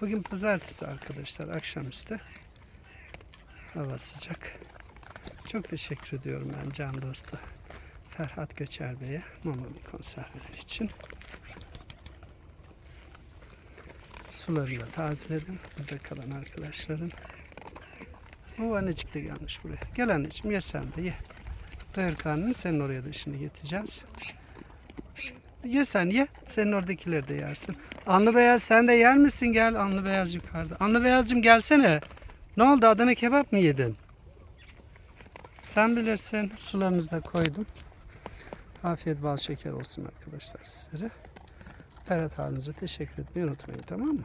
Bugün pazartesi arkadaşlar akşamüstü. Hava sıcak. Çok teşekkür ediyorum ben can dostu Ferhat Göçer Bey'e mamalı konserveler için. Sularını da tazeledim. Burada kalan arkadaşların. O annecik de gelmiş buraya. Gel anneciğim ye sen de ye. Doyur karnını senin oraya da şimdi getireceğiz. Ye sen ye. Senin oradakileri de yersin. Anlı Beyaz sen de yer misin? Gel Anlı Beyaz yukarıda. Anlı Beyazcığım gelsene. Ne oldu Adana kebap mı yedin? Sen bilirsin. Sularınızı da koydum. Afiyet bal şeker olsun arkadaşlar sizlere. Ferhat abimize teşekkür etmeyi unutmayın tamam mı?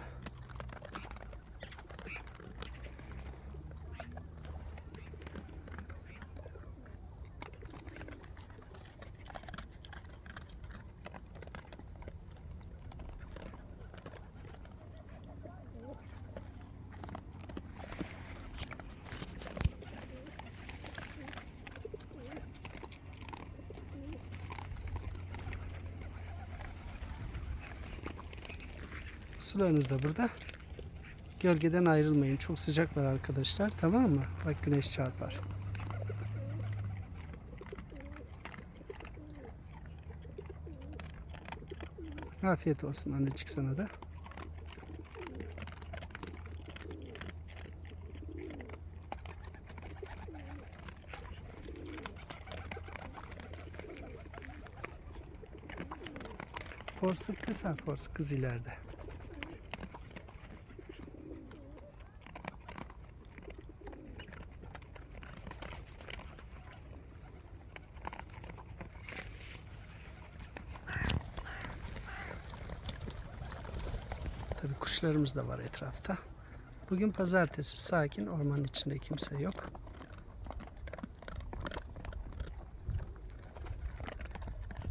Sularınız da burada. Gölgeden ayrılmayın. Çok sıcaklar arkadaşlar. Tamam mı? Bak güneş çarpar. Afiyet olsun annecik sana da. Porsuk kısa, porsuk kız ileride. Tabii kuşlarımız da var etrafta. Bugün pazartesi sakin ormanın içinde kimse yok.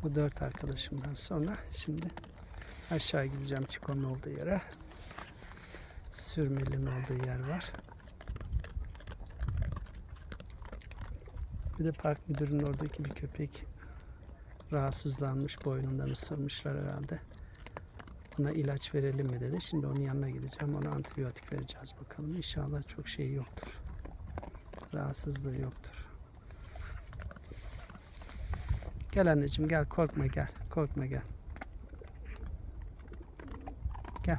Bu dört arkadaşımdan sonra şimdi aşağı gideceğim Çiko'nun olduğu yere. Sürmeli'nin olduğu yer var. Bir de park müdürünün oradaki bir köpek rahatsızlanmış boynundan ısırmışlar herhalde. Ona ilaç verelim mi dedi. Şimdi onun yanına gideceğim. Ona antibiyotik vereceğiz bakalım. İnşallah çok şey yoktur. Rahatsızlığı yoktur. Gel anneciğim gel korkma gel. Korkma gel. Gel.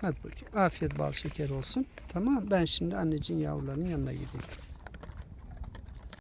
Hadi bakayım. Afiyet bal şeker olsun. Tamam ben şimdi anneciğin yavrularının yanına gideyim.